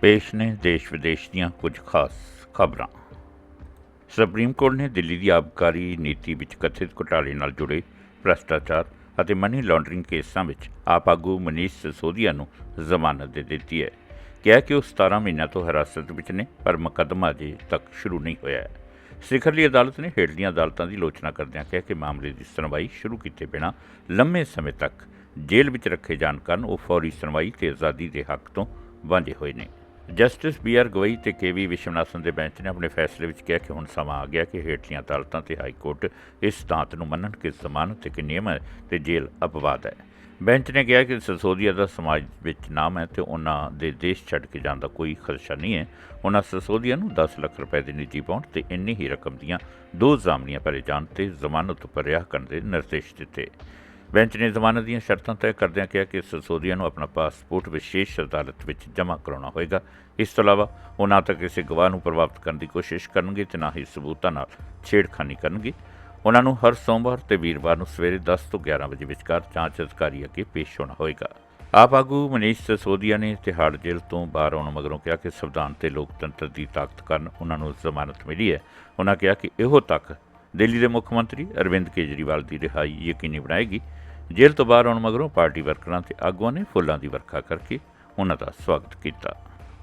ਪੇਸ਼ ਨੇ ਦੇਸ਼ ਵਿਦੇਸ਼ ਦੀਆਂ ਕੁਝ ਖਾਸ ਖਬਰਾਂ। ਸੁਪਰੀਮ ਕੋਰਟ ਨੇ ਦਿੱਲੀ ਦੀ ਆਬਕਾਰੀ ਨੀਤੀ ਵਿੱਚ ਕਥਿਤ ਘੁਟਾਲੇ ਨਾਲ ਜੁੜੇ ਭ੍ਰਸ਼ਟਾਚਾਰ ਅਤੇ ਮਨੀ ਲਾਂਡਰਿੰਗ ਕੇਸਾਂ ਵਿੱਚ ਆਪ ਆਗੂ ਮਨੀਸ਼ ਸਿਸੋਦੀਆ ਨੂੰ ਜ਼ਮਾਨਤ ਦੇ ਦਿੱਤੀ ਹੈ। ਕਿਹਾ ਕਿ ਉਹ 17 ਮਹੀਨਿਆਂ ਤੋਂ ਹਿਰਾਸਤ ਵਿੱਚ ਨੇ, ਪਰ ਮੁਕੱਦਮਾ ਅਜੇ ਤੱਕ ਸ਼ੁਰੂ ਨਹੀਂ ਹੋਇਆ ਹੈ। ਸਿਖਰਲੀ ਅਦਾਲਤ ਨੇ ਹੇਠਲੀਆਂ ਅਦਾਲਤਾਂ ਦੀ ਲੋਚਨਾ ਕਰਦਿਆਂ ਕਿਹਾ ਕਿ ਮਾਮਲੇ ਦੀ ਸੁਣਵਾਈ ਸ਼ੁਰੂ ਕੀਤੇ ਬਿਨਾਂ ਲੰਮੇ ਸਮੇਂ ਤੱਕ ਜੇਲ੍ਹ ਵਿੱਚ ਰੱਖੇ ਜਾਣ ਕਾਰਨ ਉਹ ਫੌਰੀ ਸੁਣਵਾਈ ਤੇ ਆਜ਼ਾਦੀ ਦੇ ਹੱਕ ਤੋਂ ਵਾਂਝੇ ਹੋਏ ਨੇ। ਜਸਟਿਸ ਬੀ ਆਰ ਗਵਈ ਤੇ ਕੇ ਵੀ ਵਿਸ਼ਵਨਾਥਨ ਦੇ ਬੈਂਚ ਨੇ ਆਪਣੇ ਫੈਸਲੇ ਵਿੱਚ ਕਿਹਾ ਕਿ ਹੁਣ ਸਮਾਂ ਆ ਗਿਆ ਕਿ ਹੇਠਲੀਆਂ ਅਦਾਲਤਾਂ ਤੇ ਹਾਈ ਕੋਰਟ ਇਸ ਤਾਂਤ ਨੂੰ ਮੰਨਣ ਕਿ ਜ਼ਮਾਨਤ ਇੱਕ ਨਿਯਮ ਹੈ ਤੇ ਜੇਲ੍ਹ ਅਪਵਾਦ ਹੈ। ਬੈਂਚ ਨੇ ਕਿਹਾ ਕਿ ਸਸੋਦੀਆ ਦਾ ਸਮਾਜ ਵਿੱਚ ਨਾਮ ਹੈ ਤੇ ਉਹਨਾਂ ਦੇ ਦੇਸ਼ ਛੱਡ ਕੇ ਜਾਣ ਦਾ ਕੋਈ ਖਦਸ਼ਾ ਨਹੀਂ ਹੈ। ਉਹਨਾਂ ਸਸੋਦੀਆ ਨੂੰ 10 ਲੱਖ ਰੁਪਏ ਦੇ ਨਿੱਜੀ ਬੌਂਡ ਤੇ ਇੰਨੀ ਹੀ ਰਕਮ ਦੀਆਂ ਦੋ ਜ਼ਾਮਨੀਆਂ ਭਰੇ ਜਾਣ ਤੇ ਜ਼ਮਾਨਤ ਉੱਪਰ ਰਿਹਾ ਕਰਨ ਦੇ ਨਿਰਦੇਸ਼ ਦਿੱਤੇ। ਬੈਂਚ ਨੇ ਜ਼ਮਾਨਤ ਦੀਆਂ ਸ਼ਰਤਾਂ ਤੈਅ ਕਰਦਿਆਂ ਕਿਹਾ ਕਿ ਸਸੋਦੀਆ ਨੂੰ ਆਪਣਾ ਪਾਸਪੋਰਟ ਵਿਸ਼ੇਸ਼ ਅਦਾਲਤ ਵਿੱਚ ਜਮ੍ਹਾਂ ਕਰਾਉਣਾ ਹੋਏਗਾ। ਇਸ ਤੋਂ ਇਲਾਵਾ ਉਹ ਨਾ ਤਾਂ ਕਿਸੇ ਗਵਾਹ ਨੂੰ ਪ੍ਰਭਾਵਿਤ ਕਰਨ ਦੀ ਕੋਸ਼ਿਸ਼ ਕਰਨਗੇ ਤੇ ਨਾ ਹੀ ਸਬੂਤਾਂ ਨਾਲ ਛੇੜਖਾਨੀ ਕਰਨਗੇ। ਉਹਨਾਂ ਨੂੰ ਹਰ ਸੋਮਵਾਰ ਤੇ ਵੀਰਵਾਰ ਨੂੰ ਸਵੇਰੇ 10 ਤੋਂ 11 ਵਜੇ ਵਿਚਕਾਰ ਜਾਂਚ ਅਧਿਕਾਰੀ ਅੱਗੇ ਪੇਸ਼ ਹੋਣਾ ਹੋਏਗਾ। ਆਪ ਆਗੂ ਮਨੀਸ਼ ਸਸੋਦੀਆ ਨੇ ਤਿਹਾੜ ਜੇਲ੍ਹ ਤੋਂ ਬਾਹਰ ਆਉਣ ਮਗਰੋਂ ਕਿਹਾ ਕਿ ਸੰਵਿਧਾਨ ਤੇ ਲੋਕਤੰਤਰ ਦੀ ਤਾਕਤ ਕਾਰਨ ਉਹਨਾਂ ਨੂੰ ਜ਼ਮਾਨਤ ਮਿਲੀ ਹੈ। ਉਹਨਾਂ ਕਿਹਾ ਕਿ ਇਹੋ ਤੱਕ ਦਿੱਲੀ ਦੇ ਮੁੱਖ ਮੰਤਰੀ ਅਰਵਿੰਦ ਕੇਜਰੀਵਾਲ ਦੀ ਰਿਹਾਈ ਯਕੀਨੀ ਬਣਾਏਗੀ। ਜੇਲ੍ਹ ਤੋਂ ਬਾਹਰ ਆਉਣ ਮਗਰੋਂ ਪਾਰਟੀ ਵਰਕਰਾਂ ਤੇ ਆਗੂਆਂ ਨੇ ਫੁੱਲਾਂ ਦੀ ਵਰਖਾ ਕਰਕੇ ਉਹਨਾਂ ਦਾ ਸਵਾਗਤ ਕੀਤਾ।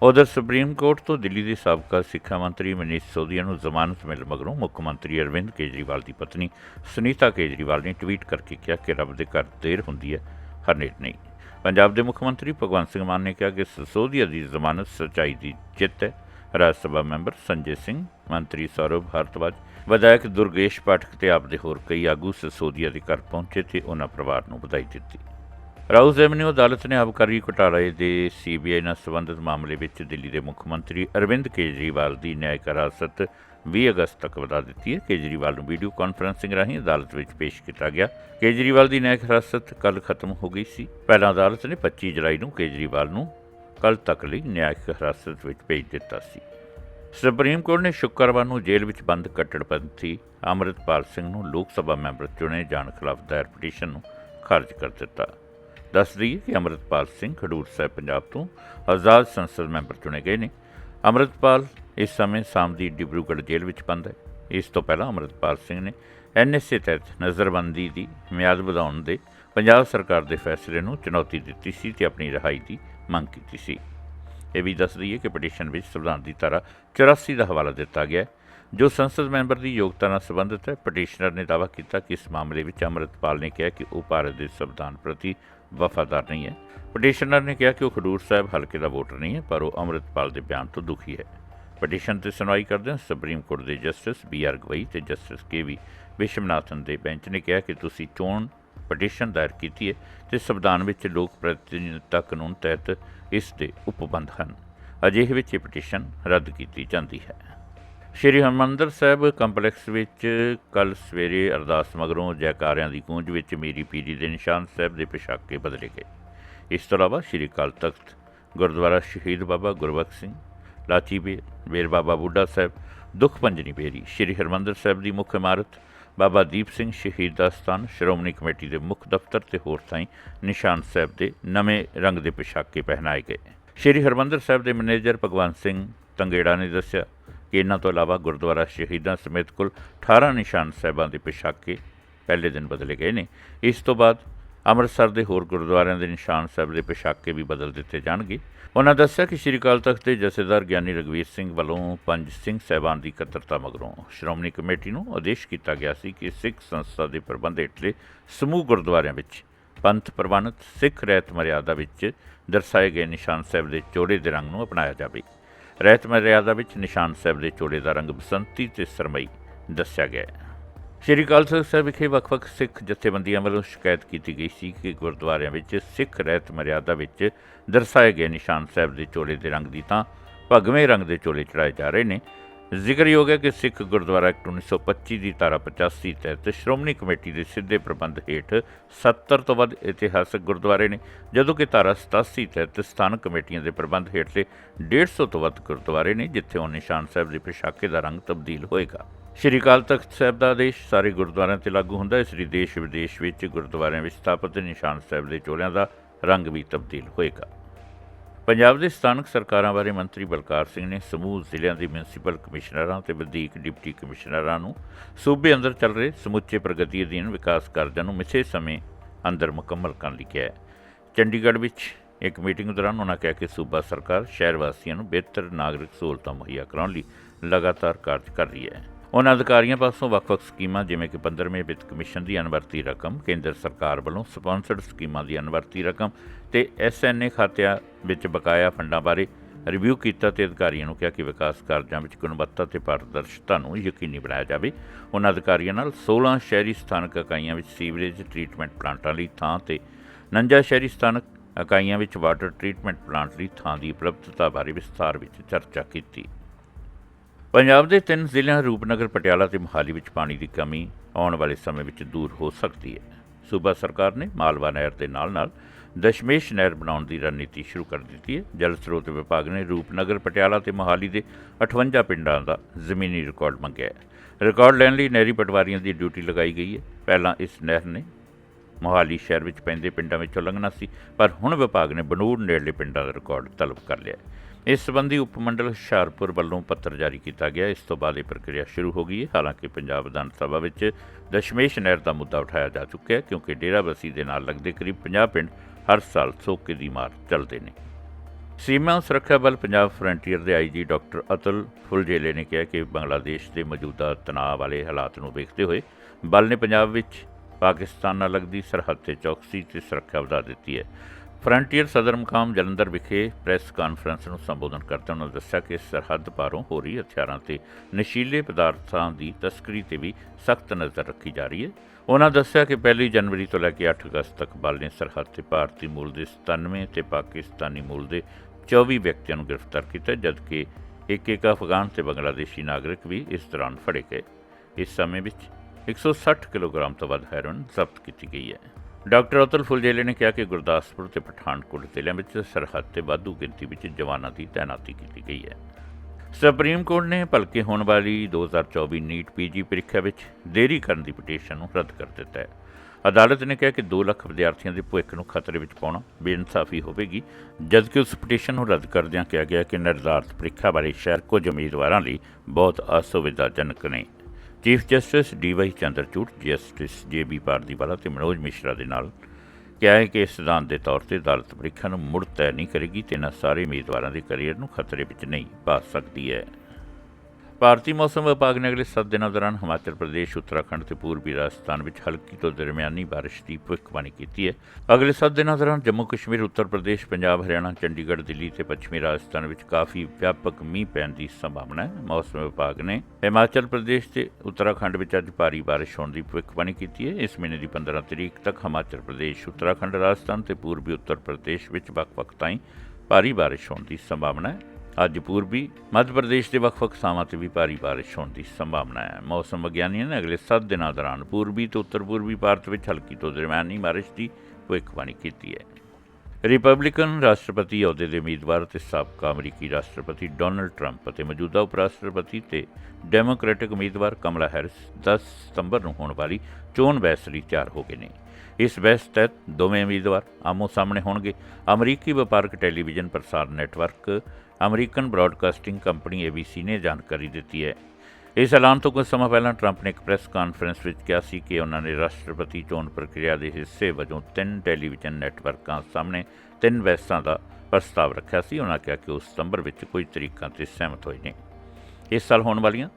ਉਧਰ ਸੁਪਰੀਮ ਕੋਰਟ ਤੋਂ ਦਿੱਲੀ ਦੇ ਸਾਬਕਾ ਸਿੱਖਿਆ ਮੰਤਰੀ ਮਨੀਸ਼ ਸੋਦੀਆ ਨੂੰ ਜ਼ਮਾਨਤ ਮਿਲਣ ਮਗਰੋਂ ਮੁੱਖ ਮੰਤਰੀ ਅਰਵਿੰਦ ਕੇਜਰੀਵਾਲ ਦੀ ਪਤਨੀ ਸੁਨੀਤਾ ਕੇਜਰੀਵਾਲ ਨੇ ਟਵੀਟ ਕਰਕੇ ਕਿਹਾ ਕਿ ਰੱਬ ਦੇ ਘਰ ਦੇਰ ਹੁੰਦੀ ਹੈ ਹਰਨੇਟ ਨਹੀਂ। ਪੰਜਾਬ ਦੇ ਮੁੱਖ ਮੰਤਰੀ ਭਗਵੰਤ ਸਿੰਘ ਮਾਨ ਨੇ ਕਿਹਾ ਕਿ ਸਸੋਦੀਆ ਦੀ ਜ਼ਮਾਨਤ ਸੱਚਾਈ ਦੀ ਜਿੱਤ ਹੈ। ਰਾਜ ਸਭਾ ਮੈਂਬਰ ਸੰਜੇ ਸਿੰਘ, ਮੰਤਰੀ ਸੌਰਵ ਭਾਰਤਵਾਜ ਵਿਧਾਇਕ ਦੁਰਗੇਸ਼ ਪਾਠਕ ਤੇ ਆਪ ਦੇ ਹੋਰ ਕਈ ਆਗੂ ਸਸੋਦੀਆ ਦੇ ਘਰ ਪਹੁੰਚੇ ਤੇ ਉਹਨਾਂ ਪਰਿਵਾਰ ਨੂੰ ਵਧਾਈ ਦਿੱਤੀ। ਰਾਉਜ਼ ਐਵਨਿਊ ਅਦਾਲਤ ਨੇ ਆਬਕਾਰੀ ਘੁਟਾਲੇ ਦੇ ਸੀਬੀਆਈ ਨਾਲ ਸੰਬੰਧਿਤ ਮਾਮਲੇ ਵਿੱਚ ਦਿੱਲੀ ਦੇ ਮੁੱਖ ਮੰਤਰੀ ਅਰਵਿੰਦ ਕੇਜਰੀਵਾਲ ਦੀ ਨਿਆਇਕ ਹਿਰਾਸਤ 20 ਅਗਸਤ ਤੱਕ ਵਧਾ ਦਿੱਤੀ ਹੈ। ਕੇਜਰੀਵਾਲ ਨੂੰ ਵੀਡੀਓ ਕਾਨਫਰੰਸਿੰਗ ਰਾਹੀਂ ਅਦਾਲਤ ਵਿੱਚ ਪੇਸ਼ ਕੀਤਾ ਗਿਆ। ਕੇਜਰੀਵਾਲ ਦੀ ਨਿਆਇਕ ਹਿਰਾਸਤ ਕੱਲ ਖਤਮ ਹੋ ਗਈ ਸੀ। ਪਹਿਲਾਂ ਅਦਾਲਤ ਨੇ 25 ਜੁਲਾਈ ਨੂੰ ਕੇਜਰੀਵਾਲ ਨੂੰ ਕੱਲ ਤੱਕ ਲਈ ਨਿਆਇਕ ਹਿਰਾਸਤ ਵਿੱਚ ਭੇਜ ਦਿੱਤਾ ਸੀ। ਸੁਪਰੀਮ ਕੋਰਟ ਨੇ ਸ਼ੁੱਕਰਵਾਰ ਨੂੰ ਜੇਲ੍ਹ ਵਿੱਚ ਬੰਦ ਕੱਟੜਪੰਥੀ ਅੰਮ੍ਰਿਤਪਾਲ ਸਿੰਘ ਨੂੰ ਲੋਕ ਸਭਾ ਮੈਂਬਰ ਚੁਣੇ ਜਾਣ ਖਿਲਾਫ ਦਾਇਰ ਪਟੀਸ਼ਨ ਨੂੰ ਖਾਰਜ ਕਰ ਦਿੱਤਾ। ਦੱਸ ਦਈਏ ਕਿ ਅੰਮ੍ਰਿਤਪਾਲ ਸਿੰਘ ਖਡੂਰ ਸਾਹਿਬ ਪੰਜਾਬ ਤੋਂ ਆਜ਼ਾਦ ਸੰਸਦ ਮੈਂਬਰ ਚੁਣੇ ਗਏ ਨੇ। ਅੰਮ੍ਰਿਤਪਾਲ ਇਸ ਸਮੇਂ ਸਾਮ ਦੀ ਡਿਬਰੂਗੜ੍ਹ ਜੇਲ੍ਹ ਵਿੱਚ ਬੰਦ ਹੈ। ਇਸ ਤੋਂ ਪਹਿਲਾਂ ਅੰਮ੍ਰਿਤਪਾਲ ਸਿੰਘ ਨੇ ਐਨਐਸਏ ਤਹਿਤ ਨਜ਼ਰਬੰਦੀ ਦੀ ਮਿਆਦ ਵਧਾਉਣ ਦੇ ਪੰਜਾਬ ਸਰਕਾਰ ਦੇ ਫੈਸਲੇ ਨੂੰ ਚੁਣੌਤੀ ਦਿੱਤੀ ਸੀ ਤੇ ਆਪਣੀ ਰਿਹਾਈ ਦੀ ਮੰਗ ਕੀਤੀ ਸੀ। ਇਹ ਵੀ ਦੱਸ ਹੈ ਕਿ ਪਟੀਸ਼ਨ ਵਿੱਚ ਸੰਵਿਧਾਨ ਦੀ ਧਾਰਾ 84 ਦਾ ਹਵਾਲਾ ਦਿੱਤਾ ਗਿਆ ਹੈ, ਜੋ ਸੰਸਦ ਮੈਂਬਰ ਦੀ ਯੋਗਤਾ ਨਾਲ ਸੰਬੰਧਿਤ ਹੈ। ਪਟੀਸ਼ਨਰ ਨੇ ਦਾਅਵਾ ਕੀਤਾ ਕਿ ਇਸ ਮਾਮਲੇ ਵਿੱਚ ਅੰਮ੍ਰਿਤਪਾਲ ਨੇ ਕਿਹਾ ਕਿ ਉਹ ਭਾਰਤ ਦੇ ਸੰਵਿਧਾਨ ਪ੍ਰਤੀ ਵਫਾਦਾਰ ਨਹੀਂ ਹੈ। ਪਟੀਸ਼ਨਰ ਨੇ ਕਿਹਾ ਕਿ ਉਹ ਖਡੂਰ ਸਾਹਿਬ ਹਲਕੇ ਦਾ ਵੋਟਰ ਨਹੀਂ ਹੈ ਪਰ ਉਹ ਅੰਮ੍ਰਿਤਪਾਲ ਦੇ ਬਿਆਨ ਤੋਂ ਦੁਖੀ ਹੈ। ਪਟੀਸ਼ਨ ਤੇ ਸੁਣਵਾਈ ਕਰਦਿਆਂ ਸੁਪਰੀਮ ਕੋਰਟ ਦੇ ਜਸਟਿਸ ਬੀ ਆਰ ਗਵਈ ਤੇ ਜਸਟਿਸ ਕੇ ਵੀ ਵਿਸ਼ਵਨਾਥਨ ਦੇ ਬੈਂਚ ਨੇ ਕਿਹਾ ਕਿ ਤੁਸੀਂ ਚੋਣ ਪਟੀਸ਼ਨ ਦਾਇਰ ਕੀਤੀ ਹੈ ਤੇ ਸੰਵਿਧਾਨ ਵਿੱਚ ਲੋਕ ਪ੍ਰਤੀਨਿਧਤਾ ਕਾਨੂੰਨ ਤਹਿਤ ਇਸ ਦੇ ਉਪਬੰਧ ਹਨ। ਅਜਿਹੇ ਵਿੱਚ ਇਹ ਪਟੀਸ਼ਨ ਰੱਦ ਕੀਤੀ ਜਾਂਦੀ ਹੈ। ਸ਼੍ਰੀ ਹਰਿਮੰਦਰ ਸਾਹਿਬ ਕੰਪਲੈਕਸ ਵਿੱਚ ਕੱਲ ਸਵੇਰੇ ਅਰਦਾਸ ਮਗਰੋਂ ਜੈਕਾਰਿਆਂ ਦੀ ਗੂੰਜ ਵਿੱਚ ਮੇਰੀ ਪੀਰੀ ਦੇ ਨਿਸ਼ਾਨ ਸਾਹਿਬ ਦੇ ਪਿਛਾਕੇ ਬਦਲੇ ਗਏ। ਇਸ ਤੋਂ ਇਲਾਵਾ ਸ਼੍ਰੀ ਅਕਾਲ ਤਖਤ ਗੁਰਦੁਆਰਾ ਸ਼ਹੀਦ ਬਾਬਾ ਗੁਰਬਖਸ਼ ਸਿੰਘ, ਲਾਚੀ ਬੇ, ਬੇਰ ਬਾਬਾ ਬੁੱਢਾ ਸਾਹਿਬ, ਦੁੱਖ ਪੰਜਨੀ ਬੇਰੀ, ਸ਼੍ਰੀ ਹਰਿਮੰਦਰ ਸਾਹਿਬ ਦੀ ਮੁੱਖ ਇਮਾਰਤ ਬਾਬਾ ਦੀਪ ਸਿੰਘ ਸ਼ਹੀਦ ਦਾ ਸਥਾਨ, ਸ਼੍ਰੋਮਣੀ ਕਮੇਟੀ ਦੇ ਮੁੱਖ ਦਫ਼ਤਰ ਤੇ ਹੋਰ ਥਾਈਂ ਨਿਸ਼ਾਨ ਸਾਹਿਬ ਦੇ ਨਵੇਂ ਰੰਗ ਦੇ ਪਿਛਾਕੇ ਪਹਿਨਾਏ ਗਏ। ਸ਼੍ਰੀ ਹਰਿਮੰਦਰ ਸਾਹਿਬ ਦੇ ਮੈਨੇਜਰ ਭਗਵੰਤ ਸਿੰਘ ਤੰਗੇੜਾ ਨੇ ਦੱਸਿਆ ਕਿ ਇਹਨਾਂ ਤੋਂ ਇਲਾਵਾ ਗੁਰਦੁਆਰਾ ਸ਼ਹੀਦਾਂ ਸਮੇਤ ਕੁੱਲ 18 ਨਿਸ਼ਾਨ ਸਾਹਿਬਾਂ ਦੇ ਪਿਛਾਕੇ ਪਹਿਲੇ ਦਿਨ ਬਦਲੇ ਗਏ ਨੇ। ਇਸ ਤੋਂ ਬਾਅਦ ਅੰਮ੍ਰਿਤਸਰ ਦੇ ਹੋਰ ਗੁਰਦੁਆਰਿਆਂ ਦੇ ਨਿਸ਼ਾਨ ਸਾਹਿਬ ਦੇ ਪਿਛਾਕੇ ਵੀ ਬਦਲ ਦਿੱਤੇ ਜਾਣਗੇ। ਉਹਨਾਂ ਦੱਸਿਆ ਕਿ ਸ਼੍ਰੀ ਅਕਾਲ ਤਖਤ ਦੇ ਜਥੇਦਾਰ ਗਿਆਨੀ ਰਗਵੀਰ ਸਿੰਘ ਵੱਲੋਂ ਪੰਜ ਸਿੰਘ ਸਾਹਿਬਾਨ ਦੀ ਇਕੱਤਰਤਾ ਮਗਰੋਂ ਸ਼੍ਰੋਮਣੀ ਕਮੇਟੀ ਨੂੰ ਆਦੇਸ਼ ਕੀਤਾ ਗਿਆ ਸੀ ਕਿ ਸਿੱਖ ਸੰਸਥਾ ਦੇ ਪ੍ਰਬੰਧ ਹੇਠਲੇ ਸਮੂਹ ਗੁਰਦੁਆਰਿਆਂ ਵਿੱਚ ਪੰਥ ਪ੍ਰਵਾਨਿਤ, ਸਿੱਖ ਰਹਿਤ ਮਰਿਆਦਾ ਵਿੱਚ ਦਰਸਾਏ ਗਏ ਨਿਸ਼ਾਨ ਸਾਹਿਬ ਦੇ ਚੋੜੇ ਦੇ ਰੰਗ ਨੂੰ ਅਪਣਾਇਆ ਜਾਵੇ। ਰਹਿਤ ਮਰਿਆਦਾ ਵਿੱਚ ਨਿਸ਼ਾਨ ਸਾਹਿਬ ਦੇ ਚੋੜੇ ਦਾ ਰੰਗ ਬਸੰਤੀ ਤੇ ਸਰਮਈ ਦੱਸਿਆ ਗਿਆ ਹੈ। ਸ਼੍ਰੀ ਅਕਾਲ ਤਖ਼ਤ ਸਾਹਿਬ ਵਿਖੇ ਵੱਖ-ਵੱਖ ਸਿੱਖ ਜਥੇਬੰਦੀਆਂ ਵੱਲੋਂ ਸ਼ਿਕਾਇਤ ਕੀਤੀ ਗਈ ਸੀ ਕਿ ਗੁਰਦੁਆਰਿਆਂ ਵਿੱਚ ਸਿੱਖ ਰਹਿਤ ਮਰਿਆਦਾ ਵਿੱਚ ਦਰਸਾਏ ਗਏ ਨਿਸ਼ਾਨ ਸਾਹਿਬ ਦੇ ਚੋਲੇ ਦੇ ਰੰਗ ਦੀ ਤਾਂ ਭਗਵੇਂ ਰੰਗ ਦੇ ਚੋਲੇ ਚੜਾਏ ਜਾ ਰਹੇ ਨੇ। ਜ਼ਿਕਰਯੋਗ ਹੈ ਕਿ ਸਿੱਖ ਗੁਰਦੁਆਰਾ ਐਕਟ 1925 ਦੀ ਧਾਰਾ 85 ਤਹਿਤ ਸ਼੍ਰੋਮਣੀ ਕਮੇਟੀ ਦੇ ਸਿੱਧੇ ਪ੍ਰਬੰਧ ਹੇਠ 70 ਤੋਂ ਵੱਧ ਇਤਿਹਾਸਕ ਗੁਰਦੁਆਰੇ ਨੇ, ਜਦੋਂ ਕਿ ਧਾਰਾ 87 ਤਹਿਤ ਸਥਾਨਕ ਕਮੇਟੀਆਂ ਦੇ ਪ੍ਰਬੰਧ ਹੇਠਲੇ 150 ਤੋਂ ਵੱਧ ਗੁਰਦੁਆਰੇ ਨੇ, ਜਿੱਥੇ ਉਹ ਨਿਸ਼ਾਨ ਸਾਹਿਬ ਦੇ ਪਿਛਾਕੇ ਦਾ ਰੰਗ ਤਬਦੀਲ ਹੋਏਗਾ। ਸ਼੍ਰੀ ਅਕਾਲ ਤਖਤ ਸਾਹਿਬ ਦਾ ਆਦੇਸ਼, ਸਾਰੇ ਗੁਰਦੁਆਰਿਆਂ ਤੇ ਲਾਗੂ ਹੁੰਦਾ ਹੈ, ਇਸ ਲਈ ਦੇਸ਼ ਵਿਦੇਸ਼ ਵਿੱਚ ਗੁਰਦੁਆਰਿਆਂ ਵਿੱਚ ਸਥਾਪਿਤ ਨਿਸ਼ਾਨ ਸਾਹਿਬ ਦੇ ਚੋਲਿਆਂ ਦਾ ਰੰਗ ਵੀ ਤਬਦੀਲ ਹੋਏਗਾ। ਪੰਜਾਬ ਦੇ ਸਥਾਨਕ ਸਰਕਾਰਾਂ ਬਾਰੇ ਮੰਤਰੀ ਬਲਕਾਰ ਸਿੰਘ ਨੇ ਸਮੂਹ ਜ਼ਿਲ੍ਹਿਆਂ ਦੇ ਮਿਊਨਿਸਪਲ ਕਮਿਸ਼ਨਰਾਂ ਤੇ ਵਧੀਕ ਡਿਪਟੀ ਕਮਿਸ਼ਨਰਾਂ ਨੂੰ ਸੂਬੇ ਅੰਦਰ ਚੱਲ ਰਹੇ ਸਮੁੱਚੇ ਪ੍ਰਗਤੀ ਅਧੀਨ ਵਿਕਾਸ ਕਾਰਜਾਂ ਨੂੰ ਮਿੱਥੇ ਸਮੇਂ ਅੰਦਰ ਮੁਕੰਮਲ ਕਰਨ ਲਈ ਕਿਹਾ ਚੰਡੀਗੜ੍ਹ ਵਿੱਚ ਇੱਕ ਮੀਟਿੰਗ ਦੌਰਾਨ ਉਹਨਾਂ ਕਿਹਾ ਕਿ ਸੂਬਾ ਸਰਕਾਰ ਸ਼ਹਿਰ ਵਾਸੀਆਂ ਨੂੰ ਬਿਹਤਰ ਨਾਗਰਿਕ ਸਹੂਲਤਾਂ ਮੁਹੱਈਆ ਕਰਾਉਣ ਲਈ ਲਗਾਤਾਰ ਕਾਰਜ ਕਰ ਰਹੀ ਹੈ। ਉਹਨਾਂ ਅਧਿਕਾਰੀਆਂ ਪਾਸੋਂ ਵੱਖ-ਵੱਖ ਸਕੀਮਾਂ, ਜਿਵੇਂ ਕਿ 15ਵੇਂ ਵਿੱਤ ਕਮਿਸ਼ਨ ਦੀ ਅਨਵਰਤੀ ਰਕਮ, ਕੇਂਦਰ ਸਰਕਾਰ ਵੱਲੋਂ ਸਪਾਂਸਰਡ ਸਕੀਮਾਂ ਦੀ ਅਨਵਰਤੀ ਰਕਮ ਤੇ ਐਸਐਨਏ ਖਾਤਿਆਂ ਵਿੱਚ ਬਕਾਇਆ ਫੰਡਾਂ ਬਾਰੇ ਰਿਵਿਊ ਕੀਤਾ ਤੇ ਅਧਿਕਾਰੀਆਂ ਨੂੰ ਕਿਹਾ ਕਿ ਵਿਕਾਸ ਕਾਰਜਾਂ ਵਿੱਚ ਗੁਣਵੱਤਾ ਤੇ ਪਾਰਦਰਸ਼ਤਾ ਨੂੰ ਯਕੀਨੀ ਬਣਾਇਆ ਜਾਵੇ। ਉਹਨਾਂ ਅਧਿਕਾਰੀਆਂ ਨਾਲ 16 ਸ਼ਹਿਰੀ ਸਥਾਨਕ ਇਕਾਈਆਂ ਵਿੱਚ ਸੀਵਰੇਜ ਟ੍ਰੀਟਮੈਂਟ ਪਲਾਂਟਾਂ ਲਈ ਥਾਂ ਤੇ 49 ਸ਼ਹਿਰੀ ਸਥਾਨਕ ਇਕਾਈਆਂ ਵਿੱਚ ਵਾਟਰ ਟ੍ਰੀਟਮੈਂਟ ਪਲਾਂਟ ਲਈ ਥਾਂ ਦੀ ਉਪਲਬਧਤਾ ਬਾਰੇ ਵਿਸਥਾਰ ਵਿੱਚ ਚਰਚਾ ਕੀਤੀ। ਪੰਜਾਬ ਦੇ ਤਿੰਨ ਜ਼ਿਲ੍ਹਿਆਂ ਰੂਪਨਗਰ, ਪਟਿਆਲਾ ਤੇ ਮੋਹਾਲੀ ਵਿੱਚ ਪਾਣੀ ਦੀ ਕਮੀ ਆਉਣ ਵਾਲੇ ਸਮੇਂ ਵਿੱਚ ਦੂਰ ਹੋ ਸਕਦੀ ਹੈ। ਸੂਬਾ ਸਰਕਾਰ ਨੇ ਮਾਲਵਾ ਨਹਿਰ ਦੇ ਨਾਲ-ਨਾਲ ਦਸ਼ਮੇਸ਼ ਨਹਿਰ ਬਣਾਉਣ ਦੀ ਰਣਨੀਤੀ ਸ਼ੁਰੂ ਕਰ ਦਿੱਤੀ ਹੈ। ਜਲ ਸਰੋਤ ਵਿਭਾਗ ਨੇ ਰੂਪਨਗਰ, ਪਟਿਆਲਾ ਤੇ ਮੋਹਾਲੀ ਦੇ 58 ਪਿੰਡਾਂ ਦਾ ਜ਼ਮੀਨੀ ਰਿਕਾਰਡ ਮੰਗਿਆ ਹੈ। ਰਿਕਾਰਡ ਲੈਣ ਲਈ ਨਹਿਰੀ ਪਟਵਾਰੀਆਂ ਦੀ ਡਿਊਟੀ ਲਗਾਈ ਗਈ ਹੈ। ਪਹਿਲਾਂ ਇਸ ਨਹਿਰ ਨੇ ਮੋਹਾਲੀ ਸ਼ਹਿਰ ਵਿੱਚ ਪੈਂਦੇ ਪਿੰਡਾਂ ਵਿੱਚੋਂ ਲੰਘਣਾ ਸੀ, ਪਰ ਹੁਣ ਵਿਭਾਗ ਨੇ ਬਨੂੜ ਨੇੜਲੇ ਪਿੰਡਾਂ ਦਾ ਰਿਕਾਰਡ ਤਲਬ ਕਰ ਲਿਆ ਇਸ ਸਬੰਧੀ ਉਪ ਮੰਡਲ ਹੁਸ਼ਿਆਰਪੁਰ ਵੱਲੋਂ ਪੱਤਰ ਜਾਰੀ ਕੀਤਾ ਗਿਆ। ਇਸ ਤੋਂ ਬਾਅਦ ਇਹ ਪ੍ਰਕਿਰਿਆ ਸ਼ੁਰੂ ਹੋ ਗਈ ਹੈ। ਹਾਲਾਂਕਿ ਪੰਜਾਬ ਵਿਧਾਨ ਸਭਾ ਵਿੱਚ ਦਸ਼ਮੇਸ਼ ਨਹਿਰ ਦਾ ਮੁੱਦਾ ਉਠਾਇਆ ਜਾ ਚੁੱਕਿਆ ਹੈ, ਕਿਉਂਕਿ ਡੇਰਾਬੱਸੀ ਦੇ ਨਾਲ ਲੱਗਦੇ ਕਰੀਬ 50 ਪਿੰਡ ਹਰ ਸਾਲ ਸੋਕੇ ਦੀ ਮਾਰ ਚੱਲਦੇ ਨੇ। ਸੀਮਾ ਸੁਰੱਖਿਆ ਬਲ ਪੰਜਾਬ ਫਰੰਟੀਅਰ ਦੇ ਆਈਜੀ ਡਾਕਟਰ ਅਤਲ ਫੁਲਜੇਲੇ ਨੇ ਕਿਹਾ ਕਿ ਬੰਗਲਾਦੇਸ਼ ਦੇ ਮੌਜੂਦਾ ਤਣਾਅ ਵਾਲੇ ਹਾਲਾਤ ਨੂੰ ਵੇਖਦੇ ਹੋਏ ਬਲ ਨੇ ਪੰਜਾਬ ਵਿੱਚ ਪਾਕਿਸਤਾਨ ਨਾਲ ਲੱਗਦੀ ਸਰਹੱਦ ਤੇ ਚੌਕਸੀ ਤੇ ਸੁਰੱਖਿਆ ਵਧਾ ਦਿੱਤੀ ਹੈ। ਫਰੰਟੀਅਰ ਸਦਰ ਮੁਕਾਮ ਜਲੰਧਰ ਵਿਖੇ ਪ੍ਰੈਸ ਕਾਨਫਰੰਸ ਨੂੰ ਸੰਬੋਧਨ ਕਰਦੇ ਉਹਨਾਂ ਦੱਸਿਆ ਕਿ ਸਰਹੱਦ ਪਾਰੋਂ ਹੋ ਰਹੀ ਹਥਿਆਰਾਂ ਤੇ ਨਸ਼ੀਲੇ ਪਦਾਰਥਾਂ ਦੀ ਤਸਕਰੀ ਤੇ ਵੀ ਸਖਤ ਨਜ਼ਰ ਰੱਖੀ ਜਾ ਰਹੀ ਹੈ। ਉਹਨਾਂ ਦੱਸਿਆ ਕਿ 1 ਜਨਵਰੀ ਤੋਂ ਲੈ ਕੇ 8 ਅਗਸਤ ਤੱਕ ਬਲ ਨੇ ਸਰਹੱਦ ਤੇ ਭਾਰਤੀ ਮੂਲ ਦੇ 97 ਤੇ ਪਾਕਿਸਤਾਨੀ ਮੂਲ ਦੇ 24 ਵਿਅਕਤੀਆਂ ਨੂੰ ਗ੍ਰਿਫਤਾਰ ਕੀਤਾ, ਜਦਕਿ ਇੱਕ ਇੱਕ ਅਫਗਾਨ ਤੇ ਬੰਗਲਾਦੇਸ਼ੀ ਨਾਗਰਿਕ ਵੀ ਇਸ ਦੌਰਾਨ ਫੜੇ ਗਏ। ਇਸ ਸਮੇਂ ਵਿੱਚ 160 ਕਿਲੋਗ੍ਰਾਮ ਤੋਂ ਵੱਧ ਹੈਰੋਇਨ ਜ਼ਬਤ ਕੀਤੀ ਗਈ ਹੈ। ਡਾਕਟਰ ਅਤਲ ਫੁਲਜੇਲੇ ਨੇ ਕਿਹਾ ਕਿ ਗੁਰਦਾਸਪੁਰ ਤੇ ਪਠਾਨਕੋਟ ਜ਼ਿਲ੍ਹਿਆਂ ਵਿੱਚ ਸਰਹੱਦ ਤੇ ਵਾਧੂ ਗਿਣਤੀ ਵਿੱਚ ਜਵਾਨਾਂ ਦੀ ਤਾਇਨਾਤੀ ਕੀਤੀ ਗਈ ਹੈ। ਸੁਪਰੀਮ ਕੋਰਟ ਨੇ ਭਲਕੇ ਹੋਣ ਵਾਲੀ 2024 ਨੀਟ ਪੀਜੀ ਪ੍ਰੀਖਿਆ ਵਿੱਚ ਦੇਰੀ ਕਰਨ ਦੀ ਪਟੀਸ਼ਨ ਨੂੰ ਰੱਦ ਕਰ ਦਿੱਤਾ ਹੈ। ਅਦਾਲਤ ਨੇ ਕਿਹਾ ਕਿ 2 ਲੱਖ ਵਿਦਿਆਰਥੀਆਂ ਦੇ ਭਵਿੱਖ ਨੂੰ ਖਤਰੇ ਵਿੱਚ ਪਾਉਣਾ ਬੇਇਨਸਾਫੀ ਹੋਵੇਗੀ, ਜਦਕਿ ਉਸ ਪਟੀਸ਼ਨ ਨੂੰ ਰੱਦ ਕਰਦਿਆਂ ਕਿਹਾ ਗਿਆ ਕਿ ਨਿਰਧਾਰਤ ਪ੍ਰੀਖਿਆ ਬਾਰੇ ਸ਼ਹਿਰ ਕੁਝ ਉਮੀਦਵਾਰਾਂ ਲਈ ਬਹੁਤ ਅਸੁਵਿਧਾਜਨਕ ਨੇ। Chief justice DY Chandrachud, justice JB Pardiwala ਤੇ ਮਨੋਜ ਮਿਸ਼ਰਾ ਦੇ ਨਾਲ ਕਿਹਾ ਹੈ ਕਿ ਇਸ ਸਿਧਾਂਤ ਦੇ ਤੌਰ ਤੇ ਅਦਾਲਤ ਪ੍ਰੀਖਿਆ ਨੂੰ ਮੁੜ ਤੈਅ ਨਹੀਂ ਕਰੇਗੀ ਤੇ ਇਹਨਾਂ ਸਾਰੇ ਉਮੀਦਵਾਰਾਂ ਦੇ ਕੈਰੀਅਰ ਨੂੰ ਖਤਰੇ ਵਿੱਚ ਨਹੀਂ ਪਾ ਸਕਦੀ ਹੈ। ਭਾਰਤੀ ਮੌਸਮ ਵਿਭਾਗ ਨੇ ਅਗਲੇ 7 ਦਿਨਾਂ ਦੌਰਾਨ ਹਿਮਾਚਲ ਪ੍ਰਦੇਸ਼, ਉੱਤਰਾਖੰਡ ਤੇ ਪੂਰਬੀ ਰਾਜਸਥਾਨ ਵਿੱਚ ਹਲਕੀ ਤੋਂ ਦਰਮਿਆਨੀ ਬਾਰਿਸ਼ ਦੀ ਭਵਿੱਖਬਾਣੀ ਕੀਤੀ ਹੈ। ਅਗਲੇ 7 ਦਿਨਾਂ ਦੌਰਾਨ ਜੰਮੂ ਕਸ਼ਮੀਰ, ਉੱਤਰ ਪ੍ਰਦੇਸ਼, ਪੰਜਾਬ, ਹਰਿਆਣਾ, ਚੰਡੀਗੜ੍ਹ, ਦਿੱਲੀ ਤੇ ਪੱਛਮੀ ਰਾਜਸਥਾਨ ਵਿੱਚ ਕਾਫੀ ਵਿਆਪਕ ਮੀਂਹ ਪੈਣ ਦੀ ਸੰਭਾਵਨਾ ਹੈ। ਮੌਸਮ ਵਿਭਾਗ ਨੇ ਹਿਮਾਚਲ ਪ੍ਰਦੇਸ਼ ਤੇ ਉੱਤਰਾਖੰਡ ਵਿੱਚ ਅੱਜ ਭਾਰੀ ਬਾਰਿਸ਼ ਹੋਣ ਦੀ ਭਵਿੱਖਬਾਣੀ ਕੀਤੀ ਹੈ। ਇਸ ਮਹੀਨੇ ਦੀ 15 ਤਰੀਕ ਤੱਕ ਹਿਮਾਚਲ ਪ੍ਰਦੇਸ਼, ਉੱਤਰਾਖੰਡ, ਰਾਜਸਥਾਨ ਤੇ ਪੂਰਬੀ ਉੱਤਰ ਪ੍ਰਦੇਸ਼ ਵਿੱਚ ਵੱਖ-ਵੱਖ ਥਾਈਂ ਭਾਰੀ ਬਾਰਿਸ਼ ਹੋਣ ਦੀ ਸੰਭਾਵਨਾ ਹੈ। ਅੱਜ ਪੂਰਬੀ ਮੱਧ ਪ੍ਰਦੇਸ਼ ਦੇ ਵੱਖ-ਵੱਖ ਥਾਵਾਂ ਤੇ ਵੀ ਭਾਰੀ ਬਾਰਿਸ਼ ਹੋਣ ਦੀ ਸੰਭਾਵਨਾ ਹੈ। ਮੌਸਮ ਵਿਗਿਆਨੀਆਂ ਨੇ ਅਗਲੇ 7 ਦਿਨਾਂ ਦੌਰਾਨ ਪੂਰਬੀ ਤੇ ਉੱਤਰ ਪੂਰਬੀ ਭਾਰਤ ਵਿੱਚ ਹਲਕੀ ਤੋਂ ਦਰਮਿਆਨੀ ਬਾਰਿਸ਼ ਦੀ ਭਵਿੱਖਬਾਣੀ ਕੀਤੀ ਹੈ। ਰਿਪਬਲਿਕਨ ਰਾਸ਼ਟਰਪਤੀ ਅਹੁਦੇ ਦੇ ਉਮੀਦਵਾਰ ਤੇ ਸਾਬਕਾ ਅਮਰੀਕੀ ਰਾਸ਼ਟਰਪਤੀ ਡੋਨਲਡ ਟਰੰਪ ਅਤੇ ਮੌਜੂਦਾ ਉਪ ਰਾਸ਼ਟਰਪਤੀ ਤੇ ਡੈਮੋਕ੍ਰੈਟਿਕ ਉਮੀਦਵਾਰ ਕਮਲਾ ਹੈਰਿਸ 10 ਸਤੰਬਰ ਨੂੰ ਹੋਣ ਵਾਲੀ ਚੋਣ ਬਹਿਸ ਲਈ ਤਿਆਰ ਹੋ ਗਏ ਨੇ। ਇਸ ਬਹਿਸ ਤਹਿਤ ਦੋਵੇਂ ਉਮੀਦਵਾਰ ਆਮੋ ਸਾਹਮਣੇ ਹੋਣਗੇ। ਅਮਰੀਕੀ ਵਪਾਰਕ ਟੈਲੀਵਿਜ਼ਨ ਪ੍ਰਸਾਰ network, American broadcasting company ABC ਨੇ ਜਾਣਕਾਰੀ ਦਿੱਤੀ ਹੈ। ਇਸ ਐਲਾਨ ਤੋਂ ਕੁਝ ਸਮਾਂ ਪਹਿਲਾਂ ਟਰੰਪ ਨੇ ਇੱਕ ਪ੍ਰੈਸ ਕਾਨਫਰੰਸ ਵਿੱਚ ਕਿਹਾ ਸੀ ਕਿ ਉਹਨਾਂ ਨੇ ਰਾਸ਼ਟਰਪਤੀ ਚੋਣ ਪ੍ਰਕਿਰਿਆ ਦੇ ਹਿੱਸੇ ਵਜੋਂ ਤਿੰਨ ਟੈਲੀਵਿਜ਼ਨ ਨੈਟਵਰਕਾਂ ਸਾਹਮਣੇ ਤਿੰਨ ਬਹਿਸਾਂ ਦਾ ਪ੍ਰਸਤਾਵ ਰੱਖਿਆ ਸੀ। ਉਹਨਾਂ ਕਿਹਾ ਕਿ ਉਹ ਸਤੰਬਰ ਵਿੱਚ ਕੁਝ ਤਰੀਕਾਂ ਤੇ ਸਹਿਮਤ ਹੋਏ ਨੇ। ਇਸ ਸਾਲ ਹੋਣ ਵਾਲੀਆਂ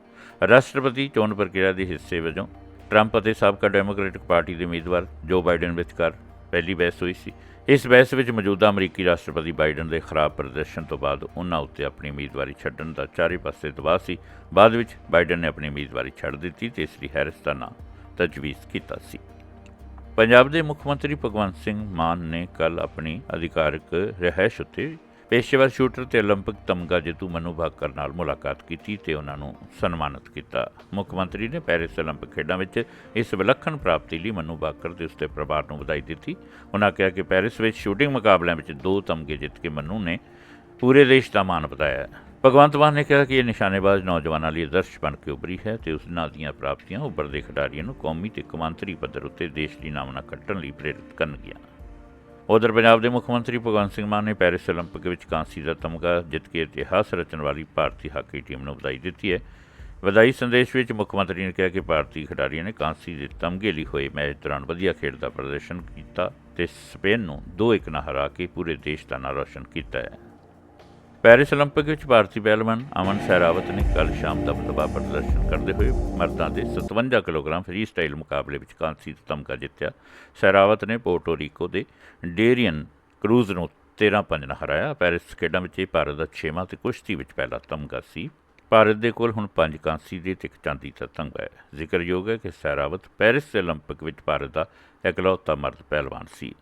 ਰਾਸ਼ਟਰਪਤੀ ਚੋਣ ਪ੍ਰਕਿਰਿਆ ਦੇ ਹਿੱਸੇ ਵਜੋਂ ਟਰੰਪ ਅਤੇ ਸਾਬਕਾ ਡੈਮੋਕ੍ਰੈਟਿਕ ਪਾਰਟੀ ਦੇ ਉਮੀਦਵਾਰ ਜੋ ਬਾਈਡਨ ਵਿਚਕਾਰ ਪਹਿਲੀ ਬਹਿਸ ਹੋਈ ਸੀ। ਇਸ ਬਹਿਸ ਵਿੱਚ ਮੌਜੂਦਾ ਅਮਰੀਕੀ ਰਾਸ਼ਟਰਪਤੀ ਬਾਈਡਨ ਦੇ ਖਰਾਬ ਪ੍ਰਦਰਸ਼ਨ ਤੋਂ ਬਾਅਦ ਉਹਨਾਂ ਉੱਤੇ ਆਪਣੀ ਉਮੀਦਵਾਰੀ ਛੱਡਣ ਦਾ ਚਾਰੇ ਪਾਸੇ ਦਬਾਅ ਸੀ। ਬਾਅਦ ਵਿੱਚ ਬਾਈਡਨ ਨੇ ਆਪਣੀ ਉਮੀਦਵਾਰੀ ਛੱਡ ਦਿੱਤੀ ਤੇ ਇਸ ਲਈ ਹੈਰਿਸ ਦਾ ਨਾਂ ਤਜਵੀਜ਼ ਕੀਤਾ ਸੀ। ਪੰਜਾਬ ਦੇ ਮੁੱਖ ਮੰਤਰੀ ਭਗਵੰਤ ਸਿੰਘ ਮਾਨ ਨੇ ਕੱਲ ਆਪਣੀ ਅਧਿਕਾਰਕ ਰਿਹਾਇਸ਼ ਉੱਤੇ ਪੇਸ਼ੇਵਰ ਸ਼ੂਟਰ ਤੇ 올림픽 ਤਮਗਾ ਜੇਤੂ ਮਨੂ ਭਾਕਰ ਨਾਲ ਮੁਲਾਕਾਤ ਕੀਤੀ ਤੇ ਉਹਨਾਂ ਨੂੰ ਸਨਮਾਨਿਤ ਕੀਤਾ ਮੁੱਖ ਮੰਤਰੀ ਨੇ ਪੈਰਿਸ 올림픽 ਖੇਡਾਂ ਵਿੱਚ ਇਸ ਵਿਲੱਖਣ ਪ੍ਰਾਪਤੀ ਲਈ ਮਨੂ ਭਾਕਰ ਤੇ ਉਸਦੇ ਪਰਿਵਾਰ ਨੂੰ ਵਧਾਈ ਦਿੱਤੀ ਉਹਨਾਂ ਕਿਹਾ ਕਿ ਪੈਰਿਸ ਵਿੱਚ ਸ਼ੂਟਿੰਗ ਮੁਕਾਬਲਿਆਂ ਵਿੱਚ ਦੋ ਤਮਗੇ ਜਿੱਤ ਕੇ ਮਨੂ ਨੇ ਪੂਰੇ ਦੇਸ਼ ਦਾ ਮਾਣ ਵਧਾਇਆ ਹੈ ਭਗਵੰਤ ਮਾਨ ਨੇ ਕਿਹਾ ਕਿ ਇਹ ਨਿਸ਼ਾਨੇਬਾਜ਼ ਨੌਜਵਾਨਾਂ ਲਈ ਆਦਰਸ਼ ਬਣ ਕੇ ਉੱਭਰੀ ਹੈ ਤੇ ਉਹਨਾਂ ਦੀਆਂ ਪ੍ਰਾਪਤੀਆਂ ਉੱਭਰਦੇ ਖਿਡਾਰੀਆਂ ਨੂੰ ਕੌਮੀ ਤੇ ਕੌਮਾਂਤਰੀ ਪੱਧਰ ਉੱਤੇ ਦੇਸ਼ ਦੀ ਨਾਮਨਾ ਕੱਟਣ ਲਈ ਪ੍ਰੇਰਿਤ ਕਰਨਗੀਆਂ ਉਧਰ ਪੰਜਾਬ ਦੇ ਮੁੱਖ ਮੰਤਰੀ ਭਗਵੰਤ ਸਿੰਘ ਮਾਨ ਨੇ ਪੈਰਿਸ 올림픽 ਵਿੱਚ ਕਾਂਸੀ ਦਾ ਤਮਗਾ ਜਿੱਤ ਕੇ ਇਤਿਹਾਸ ਰਚਣ ਵਾਲੀ ਭਾਰਤੀ ਹਾਕੀ ਟੀਮ ਨੂੰ ਵਧਾਈ ਦਿੱਤੀ ਹੈ ਵਧਾਈ ਸੰਦੇਸ਼ ਵਿੱਚ ਮੁੱਖ ਮੰਤਰੀ ਨੇ ਕਿਹਾ ਕਿ ਭਾਰਤੀ ਖਿਡਾਰੀਆਂ ਨੇ ਕਾਂਸੀ ਦੇ ਤਮਗੇ ਲਈ ਹੋਏ ਮੈਚ ਦੌਰਾਨ ਵਧੀਆ ਖੇਡ ਦਾ ਪ੍ਰਦਰਸ਼ਨ ਕੀਤਾ ਤੇ ਸਪੇਨ ਨੂੰ 2-1 ਨਾਲ ਹਰਾ ਕੇ ਪੂਰੇ ਦੇਸ਼ ਦਾ ਨਾਂ ਰੌਸ਼ਨ ਕੀਤਾ ਹੈ ਪੈਰਿਸ 올림픽 ਵਿੱਚ ਭਾਰਤੀ ਪਹਿਲਵਾਨ ਅਮਨ ਸਹਿਰਾਵਤ ਨੇ ਕੱਲ ਸ਼ਾਮ ਦਾ ਦਬਦਬਾ ਪ੍ਰਦਰਸ਼ਨ ਕਰਦੇ ਹੋਏ ਮਰਦਾਂ ਦੇ 57 ਕਿਲੋਗ੍ਰਾਮ ਫ੍ਰੀ ਸਟਾਈਲ ਮੁਕਾਬਲੇ ਵਿੱਚ ਕਾਂਸੀ ਦਾ ਤਮਗਾ ਜਿੱਤਿਆ ਸਹਿਰਾਵਤ ਨੇ ਪੋਰਟੋ ਰੀਕੋ ਦੇ ਡੇਰੀਅਨ ਕਰੂਜ਼ ਨੂੰ 13-5 ਨਾਲ ਹਰਾਇਆ ਪੈਰਿਸ ਖੇਡਾਂ ਵਿੱਚ ਇਹ ਭਾਰਤ ਦਾ 6ਵਾਂ ਤੇ ਕੁਸ਼ਤੀ ਵਿੱਚ ਪਹਿਲਾ ਤਮਗਾ ਸੀ ਭਾਰਤ ਦੇ ਕੋਲ ਹੁਣ ਪੰਜ ਕਾਂਸੀ ਦੇ ਤੇ ਇੱਕ ਚਾਂਦੀ ਦਾ ਤਮਗਾ ਹੈ ਜ਼ਿਕਰਯੋਗ ਹੈ ਕਿ ਸਹਿਰਾਵਤ ਪੈਰਿਸ 올림픽 ਵਿੱਚ ਭਾਰਤ ਦਾ ਇਕਲੌਤਾ ਮਰਦ ਪਹਿਲਵਾਨ ਸੀ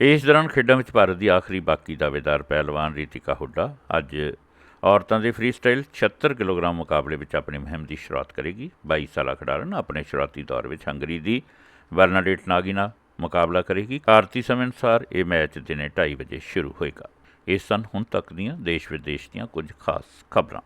ਇਸ ਦੌਰਾਨ ਖੇਡਾਂ ਵਿੱਚ ਭਾਰਤ ਦੀ ਆਖਰੀ ਬਾਕੀ ਦਾਅਵੇਦਾਰ ਪਹਿਲਵਾਨ ਰੀਤਿਕਾ ਹੁੱਡਾ ਅੱਜ ਔਰਤਾਂ ਦੇ ਫ੍ਰੀ ਸਟਾਈਲ 76 ਕਿਲੋਗ੍ਰਾਮ ਮੁਕਾਬਲੇ ਵਿੱਚ ਆਪਣੀ ਮੁਹਿੰਮ ਦੀ ਸ਼ੁਰੂਆਤ ਕਰੇਗੀ। 22 ਸਾਲਾ ਖਿਡਾਰਨ ਆਪਣੇ ਸ਼ੁਰੂਆਤੀ ਦੌਰ ਵਿੱਚ ਹੰਗਰੀ ਦੀ ਬਰਨਾਡੇਟ ਨਾਗੀ ਨਾਲ ਮੁਕਾਬਲਾ ਕਰੇਗੀ। ਭਾਰਤੀ ਸਮੇਂ ਅਨੁਸਾਰ ਇਹ ਮੈਚ ਦਿਨੇ 2:30 ਵਜੇ ਸ਼ੁਰੂ ਹੋਏਗਾ। ਇਹ ਸਨ ਹੁਣ ਤੱਕ ਦੀਆਂ ਦੇਸ਼ ਵਿਦੇਸ਼ ਦੀਆਂ ਕੁਝ ਖਾਸ ਖਬਰਾਂ।